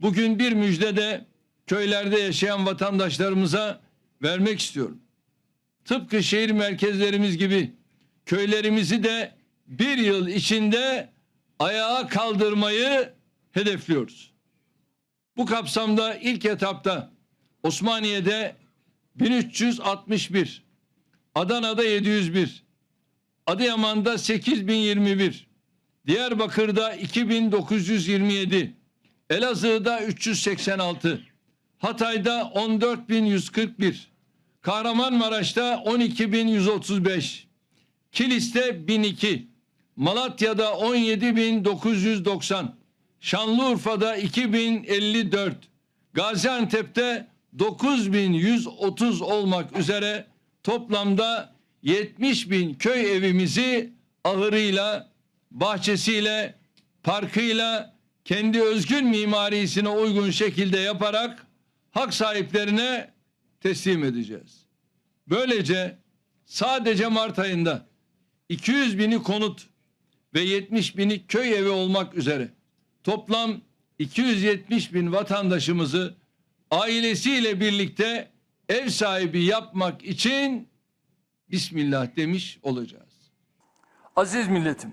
bugün bir müjde de köylerde yaşayan vatandaşlarımıza vermek istiyorum. Tıpkı şehir merkezlerimiz gibi köylerimizi de bir yıl içinde ayağa kaldırmayı hedefliyoruz. Bu kapsamda ilk etapta Osmaniye'de 1361, Adana'da 701, Adıyaman'da 8021, Diyarbakır'da 2927, Elazığ'da 386, Hatay'da 14141, Kahramanmaraş'ta 12135, Kilis'te 1002, Malatya'da 17990, Şanlıurfa'da 2054, Gaziantep'te 9130 olmak üzere toplamda 70 bin köy evimizi ahırıyla, bahçesiyle, parkıyla, kendi özgün mimarisine uygun şekilde yaparak hak sahiplerine teslim edeceğiz. Böylece sadece Mart ayında 200 bini konut ve 70 bini köy evi olmak üzere toplam 270 bin vatandaşımızı ailesiyle birlikte ev sahibi yapmak için Bismillah demiş olacağız. Aziz milletim,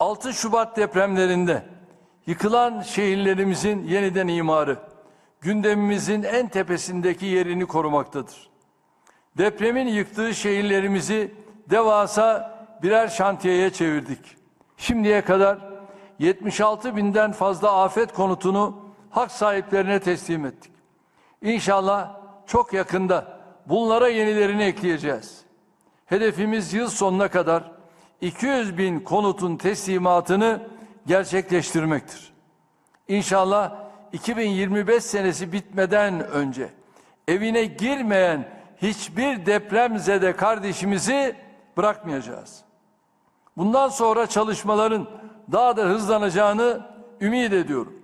6 Şubat depremlerinde yıkılan şehirlerimizin yeniden imarı gündemimizin en tepesindeki yerini korumaktadır. Depremin yıktığı şehirlerimizi devasa birer şantiyeye çevirdik. Şimdiye kadar 76 binden fazla afet konutunu hak sahiplerine teslim ettik. İnşallah çok yakında bunlara yenilerini ekleyeceğiz. Hedefimiz yıl sonuna kadar 200 bin konutun teslimatını gerçekleştirmektir. İnşallah 2025 senesi bitmeden önce evine girmeyen hiçbir depremzede kardeşimizi bırakmayacağız. Bundan sonra çalışmaların daha da hızlanacağını ümit ediyorum.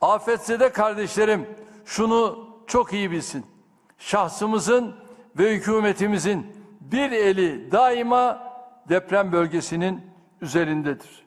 Afetzede kardeşlerim şunu çok iyi bilsin. Şahsımızın ve hükümetimizin bir eli daima deprem bölgesinin üzerindedir.